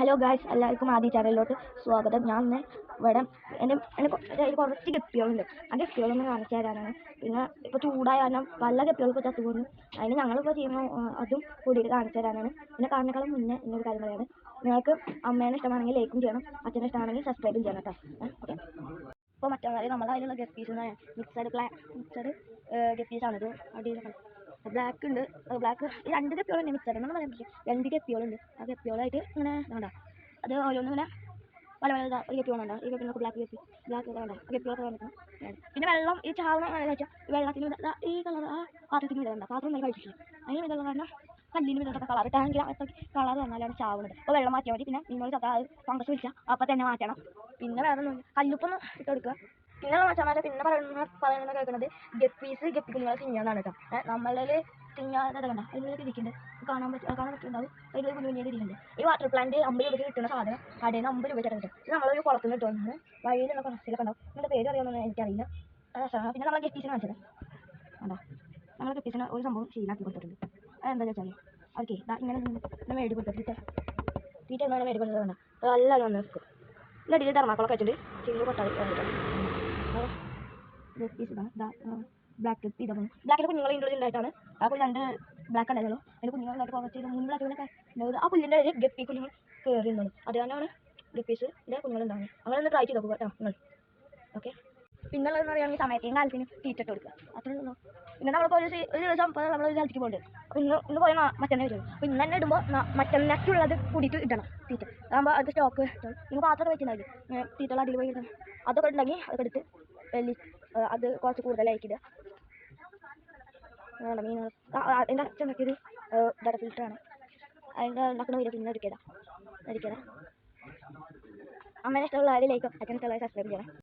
Hello guys എല്ലാവർക്കും ആദ്യ ചാനലിലോട്ട് സ്വാഗതം. ഞാൻ ഇന്ന് ഇവിടെ എന്റെ എന്റെ കുറച്ച് ഗപ്പികളുണ്ട് ആ ഗപ്പികളൊന്ന് കാണിച്ചു തരാനാണ്. പിന്നെ ഇപ്പോൾ ചൂടായ കാരണം പല ഗപ്പികൾക്കും ചത്തു പോകുന്നു അതിന് ഞങ്ങളിപ്പോൾ ചെയ്യുന്ന അതും കൂടിയിട്ട് കാണിച്ചു തരാനാണ്. പിന്നെ കാണുന്നേക്കാളും മുന്നേ എന്നൊരു കാര്യം പറയാണ്. നിങ്ങൾക്ക് അമ്മേനെ ഇഷ്ടമാണെങ്കിൽ ലൈക്കും ചെയ്യണം. അച്ഛനെ ഇഷ്ടമാണെങ്കിൽ സബ്സ്ക്രൈബും ചെയ്യണം കേട്ടോ. ഓക്കെ ഇപ്പോൾ മറ്റുള്ളവരെ നമ്മളതിലുള്ള ഗപ്പീസ് മിക്സഡ് പ്ലാ മിക്സഡ് ഗപ്പീസാണിത് അടിയിൽ ബ്ലാക്ക് ഉണ്ട്. ബ്ലാക്ക് രണ്ട് തന്നെ മിച്ചം എന്നാണ് പറയാൻ പറ്റില്ല. രണ്ട് ഗപ്പികളുണ്ട് ആ ഗപ്പികളായിട്ട് ഇങ്ങനെ വേണ്ട. അത് ഓരോന്നും ഇങ്ങനെ പല പല ഒരു ഗപ്പി വേണ്ട. ഈ ഗപ്പിനൊക്കെ ബ്ലാക്ക് ഗപ്പി ബ്ലാക്ക് വേണ്ട. ഗപ്പികളൊക്കെ വേണ്ട. പിന്നെ വെള്ളം ഈ ചാവണം വെള്ളത്തിന് ഈ കളർ ആ പാത്രത്തിന് വേണ്ട പാത്രം നല്ല കഴിച്ചിട്ടില്ല. അതിന് ഇതുള്ള കാരണം കല്ലിന് ഇതൊക്കെ കളർ ടാങ്കിൽ കളർ വന്നാലാണ് ചാവുന്നത് അപ്പോൾ വെള്ളം മാറ്റിയാൽ മതി. പിന്നെ നിങ്ങൾ ചത്താ ഫംഗസ് വിളിച്ചാൽ അപ്പം തന്നെ മാറ്റണം. പിന്നെ വേറെ ഒന്നും കല്ലുപ്പൊന്ന് ഇട്ട് കൊടുക്കുക പിന്നെ മച്ചന്മാരെ പിന്നെ പറയുന്ന പറയുന്നത് കേൾക്കുന്നത് ഗപ്പീസ് ഗപ്പി തിന്നാന്നാണ് കേട്ടോ. നമ്മളിൽ തിന്നാതെ കണ്ട അതിലേക്ക് ഇരിക്കുന്നുണ്ട് കാണാൻ പറ്റും കാണാൻ പറ്റുന്നുണ്ടാവും. അതിൽ കുഞ്ഞു കുഞ്ഞു ഇരിക്കുന്നുണ്ട് ഈ വാട്ടർ പ്ലാന്റ് അമ്പത് രൂപയ്ക്ക് കിട്ടുന്ന സാധനം കടയിൽ നിന്ന് അമ്പത് രൂപ കിട്ടും. ഇത് നമ്മളൊരു കുളത്തിൽ നിന്ന് കിട്ടുന്നതാണ് വഴിയിലുള്ള കുറച്ചിലൊക്കെ ഉണ്ടാവും. നിങ്ങളുടെ പേര് അറിയാമെന്ന് എനിക്കറിയില്ല. പിന്നെ നമ്മളെ ഗപ്പീസിനെ കാണിച്ചത്. കണ്ടോ? നമ്മളെ ഗപ്പീസിനെ ഒരു സംഭവം ശീലാക്കി കൊടുത്തിട്ടുണ്ട്. അതെന്താ വെച്ചാൽ ഓക്കെ ഇങ്ങനെ ഇങ്ങനെ മേടി കൊടുത്തിട്ട് തീറ്റ. എന്നാണ് മേടി കൊടുത്തത് അത് എല്ലാവരും വന്ന് വെക്കും ഇല്ല അടിയിൽ തെർമാക്കോളൊക്കെ വെച്ചിട്ട് ചില്ല് പൊട്ടാതെ ബ്ലാക്ക് ഇതാണ് ബ്ലാക്കിന്റെ കുഞ്ഞുങ്ങൾ ഇതിന്റെ ഉണ്ടായിട്ടാണ് ആ കുഞ്ഞ് രണ്ട് ബ്ലാക്ക് ഉണ്ടായിരുന്നു അതിന്റെ കുഞ്ഞുങ്ങളായിട്ട് കുറച്ച് ഇത് മൂന്ന് ഉണ്ടായത്. ആ പുല്ലിന്റെ ഇടയിൽ ഗപ്പി കുഞ്ഞുങ്ങൾ കയറിയിരുന്നുള്ളൂ അത് കാരണമാണ് ഗപ്പീസിന്റെ കുഞ്ഞുങ്ങളുണ്ടാകുന്നത് അങ്ങനെ ട്രൈ ചെയ്ത് നോക്കുക കേട്ടോ നിങ്ങൾ. ഓക്കെ പിന്നുള്ളതെന്ന് പറയുകയാണെങ്കിൽ സമയത്തേയും കാലത്തിന് തീറ്റിട്ട് കൊടുക്കുക. അത്രേ ഉള്ളൂ. പിന്നെ നമ്മളിപ്പോൾ ഒരു ദിവസം ഇപ്പോൾ നമ്മൾ ഒരു സ്ഥലത്തേക്ക് പോകുന്നുണ്ട് അപ്പോൾ ഇന്ന് ഇന്ന് പോയാൽ മറ്റന്നെ വരും അപ്പോൾ ഇന്ന് തന്നെ ഇടുമ്പോൾ മറ്റന്നേക്കുള്ളത് കൂടിയിട്ട് ഇടണം തീറ്റ അതാകുമ്പോൾ അത് സ്റ്റോക്ക് നിങ്ങൾ പാത്രമൊക്കെ വെച്ചിട്ടുണ്ടാവില്ലേ? തീറ്റകൾ അടിയിൽ പോയി ഇടണം. അതൊക്കെ ഉണ്ടെങ്കിൽ അതൊക്കെ എടുത്ത് വലി ഏ, അത് കുറച്ച് കൂടുതലായിരിക്കും ഇടുക. വേണ്ട മീനുകൾ എന്റെ അച്ഛൻ ഉണ്ടാക്കിയത് ഇതാണ് ഫിൽറ്ററാണ് അതിന്റെ ഉണ്ടാക്കുന്ന വീഡിയോ പിന്നെ എടുക്കടാ. എടുക്കടാ. അമ്മേനെ ഇഷ്ടമുള്ള ആരെയും ലൈക്കും അച്ഛനെ ഇഷ്ടമുള്ള സബ്സ്ക്രൈബ് ചെയ്യണം.